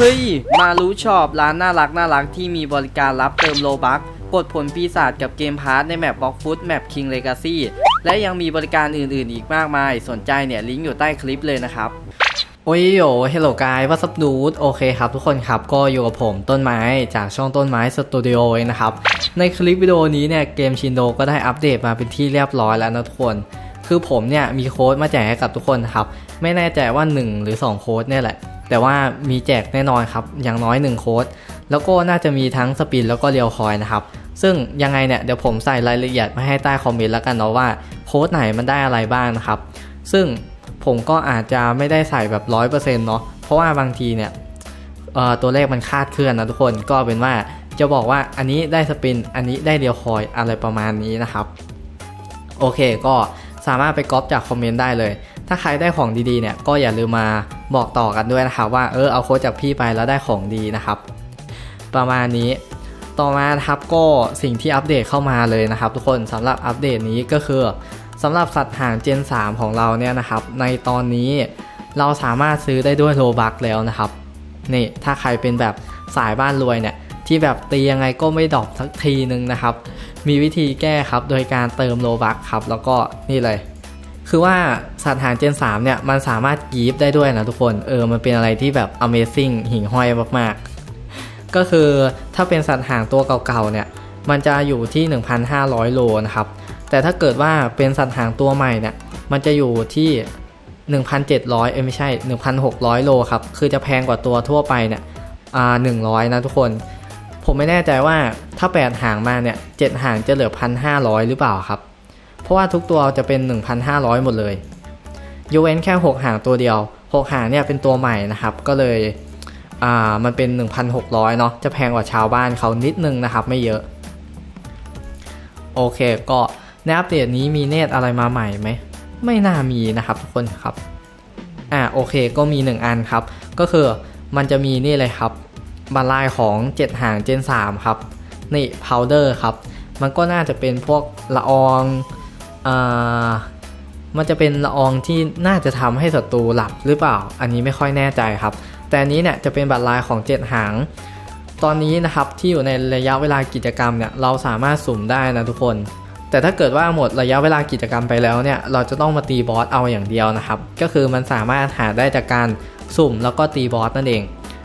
เฮ้ย มารู้ชอบร้านน่ารักน่ารักที่มีบริการรับเติมโลบักกดผลปีศาจกับเกมพาร์ทในแมปบล็อกฟุตแมปคิงเลกาซี่และยังมีบริการอื่นๆ อีกมากมาย สนใจเนี่ย ลิงก์อยู่ใต้คลิปเลยนะครับโอ้ยโยเฮลโลกายวัสดูดโอเคครับทุกคนครับก็อยู่กับผมต้นไม้จากช่องต้นไม้สตูดิโอเองนะครับ ในคลิปวิดีโอนี้เนี่ยเกมชินโดก็ได้อัปเดตมาเป็นที่เรียบร้อยแล้วนะทุกคน คือผมเนี่ยมีโค้ดมาแจกให้กับทุกคนครับ ไม่แน่ใจว่า 1 หรือ 2 โค้ดเนี่ยแหละ แต่ว่ามีแจกแน่นอนครับ อย่างน้อย 1 โค้ด แล้วก็น่าจะมีทั้งสปินแล้วก็เรียวคอยนะครับ ซึ่งยังไงเนี่ยเดี๋ยวผมใส่รายละเอียดมาให้ใต้คอมเมนต์แล้วกันเนาะว่าโค้ดไหนมันได้อะไรบ้างนะครับ ซึ่งผมก็อาจจะไม่ได้ใส่แบบ100%เนาะ เพราะว่าบางทีเนี่ยตัวเลขมันคาดเคลื่อนนะทุกคน ก็เป็นว่าจะบอกว่าอันนี้ได้สปิน อันนี้ได้เรียวคอยอะไรประมาณนี้นะครับ โอเคก็สามารถไปก๊อปจากคอมเมนต์ได้เลย ถ้าใครได้ของดีๆเนี่ยก็อย่าลืมมาบอกต่อกันด้วยนะครับว่าเออเอาโค้ดจากพี่ไปแล้วได้ของดีนะครับ ประมาณนี้ต่อมาครับก็สิ่งที่อัปเดตเข้ามาเลยนะครับ ทุกคนสำหรับอัปเดตนี้ก็คือสำหรับสัตว์ห่าง Gen 3 ของเราเนี่ยนะครับ ในตอนนี้เราสามารถซื้อได้ด้วยโลบักแล้วนะครับนี่ถ้าใครเป็นแบบสายบ้านรวยเนี่ยที่แบบตียังไงก็ไม่ดรอปสักทีนึงนะครับ มีวิธีแก้ครับโดยการเติมโลบักครับ แล้วก็นี่เลย คือว่าสัตว์หางเจน 3 เนี่ย มันสามารถกีฟได้ด้วยนะทุกคน เออ มันเป็นอะไรที่แบบ Amazing หิ่งห้อยมากๆ ก็คือถ้าเป็นสัตว์หางตัวเก่าๆ เนี่ย มันจะอยู่ที่ 1,500 โลนะครับ แต่ถ้าเกิดว่าเป็นสัตว์หางตัวใหม่เนี่ย มันจะอยู่ที่ 1,700 เอ้ยไม่ใช่ 1,600 โลครับ คือจะแพงกว่าตัวทั่วไปเนี่ย อ่า 100 นะทุกคน ผมไม่แน่ใจว่าถ้า 8 หางมาเนี่ย 7 หางจะเหลือ 1,500 หรือเปล่าครับ เพราะว่าทุกตัวจะเป็น 1,500 หมดเลยยกเว้นแค่ 6 หางตัวเดียว 6 หางเนี่ยเป็นตัวใหม่นะครับ ก็เลยอ่ามันเป็น 1,600 เนาะจะแพงกว่าชาวบ้านเขานิดนึงนะครับ ไม่เยอะ โอเคก็ในอัปเดตนี้มีเนตอะไรมาใหม่ไหม ไม่น่ามีนะครับทุกคนครับอ่าโอเคก็มี 1 อันครับ ก็คือมันจะมีนี่เลยครับบันลายของ 7 หาง Gen 3ครับ นี่ powder ครับ มันก็น่าจะเป็นพวกละออง มันจะเป็นละอองที่น่าจะทำให้ศัตรูหลับหรือเปล่า อันนี้ไม่ค่อยแน่ใจครับ แต่อันนี้เนี่ยจะเป็นบัตรลายของ7หาง ตอนนี้นะครับที่อยู่ในระยะเวลากิจกรรมเนี่ยเราสามารถสุ่มได้นะทุกคน แต่ถ้าเกิดว่าหมดระยะเวลากิจกรรมไปแล้วเนี่ยเราจะต้องมาตีบอสเอาอย่างเดียวนะครับ ก็คือมันสามารถหาได้จากการสุ่มแล้วก็ตีบอสนั่นเอง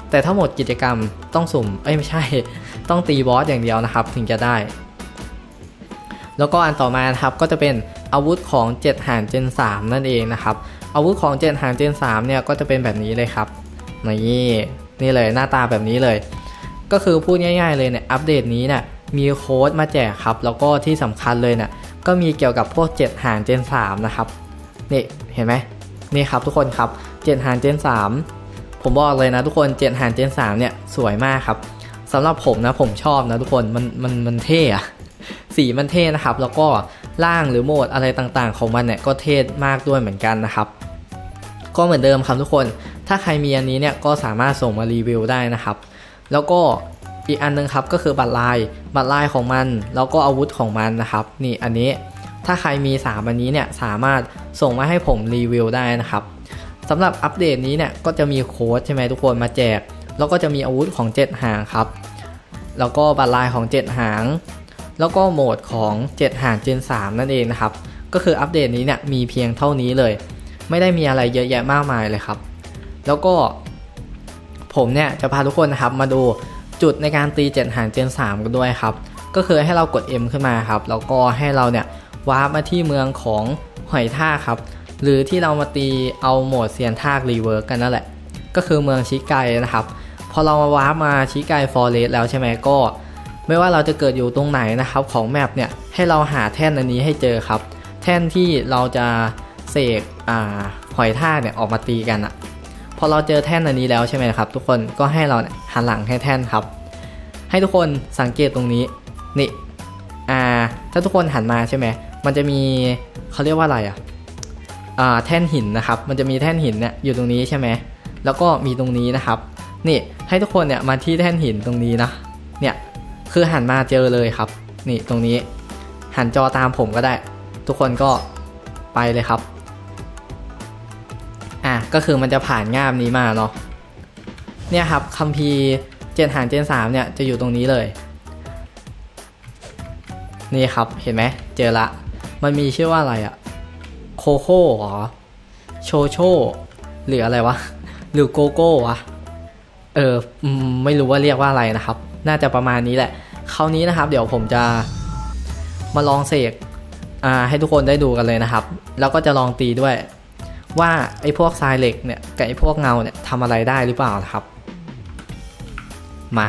แต่ถ้าหมดกิจกรรมต้องสุ่ม เอ้ยไม่ใช่ ต้องตีบอสอย่างเดียวนะครับ ถึงจะได้ แล้วก็อันต่อมานะครับก็จะเป็นอาวุธของ7หาง Gen 3 นั่นเองนะครับอาวุธของ7หาง Gen 3 เนี่ยก็จะเป็นแบบนี้เลยครับนี่นี่เลยหน้าตาแบบนี้เลย ก็คือพูดง่ายๆเลยเนี่ยอัปเดตนี้เนี่ยมีโค้ดมาแจกครับ แล้วก็ที่สำคัญเลยเนี่ยก็มีเกี่ยวกับพวก 7 หาง Gen 3 นะครับนี่เห็นไหมนี่ครับทุกคนครับ 7 หาง Gen 3 ผมบอกเลยนะทุกคน 7 หาง Gen 3 เนี่ยสวยมากครับสำหรับผมนะผมชอบนะทุกคนมันมันมันเท่อะ สีมันเท่นะครับ แล้วก็ล่างหรือโหมดอะไรต่างๆ ของมันเนี่ยก็เท่มากด้วยเหมือนกันนะครับ ก็เหมือนเดิมครับทุกคน ถ้าใครมีอันนี้เนี่ยก็สามารถส่งมารีวิวได้นะครับ แล้วก็อีกอันนึงครับก็คือบัตรลาย บัตรลายของมัน แล้วก็อาวุธของมันนะครับ นี่อันนี้ถ้าใครมี3อันนี้เนี่ยสามารถส่งมาให้ผมรีวิวได้นะครับสำหรับอัปเดตนี้เนี่ยก็จะมีโค้ดใช่ไหมทุกคนมาแจก แล้วก็จะมีอาวุธของ 7 หางครับ แล้วก็บัตรลายของ 7 หาง แล้วก็โหมดของ 7 หาง Gen 3 นั่นเองนะครับ ก็คืออัปเดตนี้เนี่ยมีเพียงเท่านี้เลย ไม่ได้มีอะไรเยอะแยะมากมายเลยครับ แล้วก็ผมเนี่ยจะพาทุกคนนะครับมาดูจุดในการตี 7 หาง Gen 3 กันด้วยครับ ก็คือให้เรากด M ขึ้นมาครับ แล้วก็ให้เราเนี่ยวาร์ปมาที่เมืองของหอยทากครับ หรือที่เรามาตีเอาโหมดเซียนทากรีเวิร์กกันนั่นแหละ ก็คือเมืองชิไกนะครับ พอเรามาวาร์ปมาชิไกฟอเรสแล้วใช่ไหมก็ ไม่ว่าเราจะเกิดอยู่ตรงไหนนะครับของแมปเนี่ยให้เราหาแท่นอันนี้ให้เจอครับ แท่นที่เราจะเสกอ่าหอยทากเนี่ยออกมาตีกันอะพอเราเจอแท่นอันนี้แล้วใช่ไหมครับ ทุกคนก็ให้เราเนี่ยหันหลังให้แท่นครับ ให้ทุกคนสังเกตตรงนี้นี่อ่าถ้าทุกคนหันมาใช่ไหมมันจะมีเขาเรียกว่าอะไรอะอ่าแท่นหินนะครับ มันจะมีแท่นหินเนี่ยอยู่ตรงนี้ใช่ไหมแล้วก็มีตรงนี้นะครับนี่ให้ทุกคนเนี่ยมาที่แท่นหินตรงนี้นะเนี่ย คือหันมาเจอเลยครับ นี่ตรงนี้ หันจอตามผมก็ได้ ทุกคนก็ไปเลยครับ อะก็คือมันจะผ่านง่ามนี้มาเนาะเนี่ยครับคัมภีร์เจนหางเจน3เนี่ยจะอยู่ตรงนี้เลย นี่ครับเห็นไหมเจอละ มันมีชื่อว่าอะไรอะโคโค่เหรอโชโชหรืออะไรวะหรือโกโก้วะเอออไม่รู้ว่าเรียกว่าอะไรนะครับ น่าจะประมาณนี้แหละ คราวนี้นะครับ เดี๋ยวผมจะมาลองเสกให้ทุกคนได้ดูกันเลยนะครับ แล้วก็จะลองตีด้วย ว่าไอ้พวกทรายเหล็กเนี่ยกับไอ้พวกเงาเนี่ยทำอะไรได้หรือเปล่านะครับ มา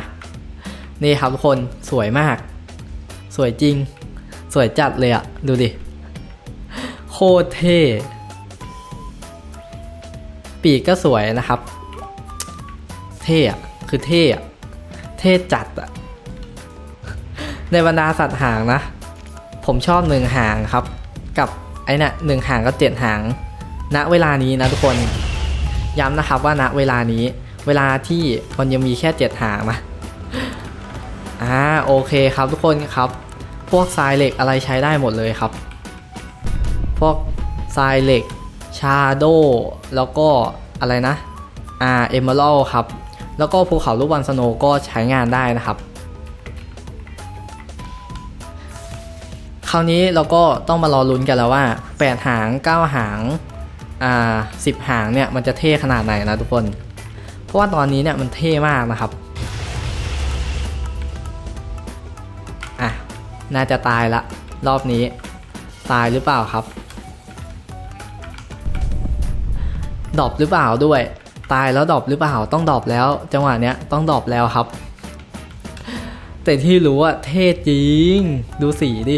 นี่ครับทุกคนสวยมาก สวยจริง สวยจัดเลยอะดูดิ โคตรเท่ปีกก็สวยนะครับ เท่อะคือเท่อะ ท่จัดอะในบรรดาสัตว์หางนะ ผมชอบหนึ่งหางครับ กับไอ้น่ะหนึ่งหางกับเจ็ดหาง ณเวลานี้นะทุกคน ย้ำนะครับว่าณเวลานี้ เวลาที่มันยังมีแค่เจ็ดหางนะอ่าโอเคครับทุกคนครับ พวกทรายเหล็กอะไรใช้ได้หมดเลยครับ พวกทรายเหล็กชาโดแล้วก็อะไรนะอ่าเอมเมอรัลครับ แล้วก็ภูเขาลูกบอลสโนก็ใช้งานได้นะครับ คราวนี้เราก็ต้องมารอลุ้นกันแล้วว่า 8 หาง 9 หางอ่า10หางเนี่ยมันจะเท่ขนาดไหนนะทุกคน เพราะว่าตอนนี้เนี่ยมันเท่มากนะครับอะน่าจะตายละ รอบนี้ ตายหรือเปล่าครับดรอปหรือเปล่าด้วย ตายแล้วดรอปหรือเปล่าต้องดรอปแล้ว จังหวะเนี้ยต้องดรอปแล้วครับ แต่ที่รู้ว่าเท่จริง ดูสีดิ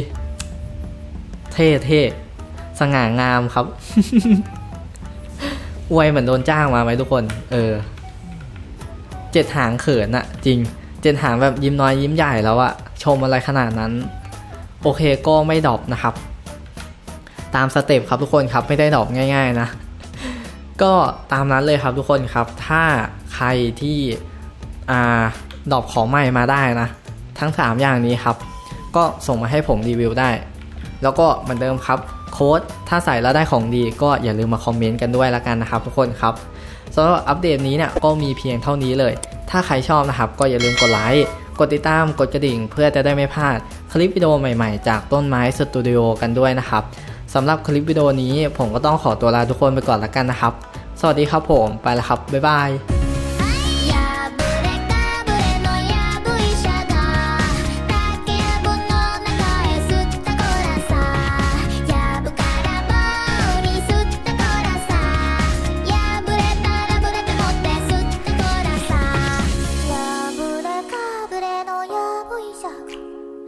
เท่เท่สง่างามครับอวยเหมือนโดนจ้างมาไหมทุกคน เออ เจ็ดหางเขินอะจริง เจ็ดหางแบบยิ้มน้อยยิ้มใหญ่แล้วอะชมอะไรขนาดนั้น โอเคก็ไม่ดรอปนะครับ ตามสเต็ปครับทุกคนครับไม่ได้ดรอปง่าย ๆ นะ ก็ตามนั้นเลยครับทุกคนครับ ถ้าใครที่อ่าดอปของใหม่มาได้นะ ทั้ง 3 อย่างนี้ครับ ก็ส่งมาให้ผมรีวิวได้ แล้วก็เหมือนเดิมครับโค้ดถ้าใส่แล้วได้ของดีก็อย่าลืมมาคอมเมนต์กันด้วยละกันนะครับทุกคนครับสำหรับอัปเดตนี้เนี่ยก็มีเพียงเท่านี้เลย ถ้าใครชอบนะครับ ก็อย่าลืมกดไลค์กดติดตามกดกระดิ่ง เพื่อจะได้ไม่พลาดคลิปวิดีโอใหม่ๆ จากต้นไม้สตูดิโอกันด้วยนะครับสำหรับคลิปวิดีโอนี้ผมก็ต้องขอตัวลาทุกคนไปก่อนละกันนะครับ สวัสดีครับผม ไปแล้วครับ บ๊ายบาย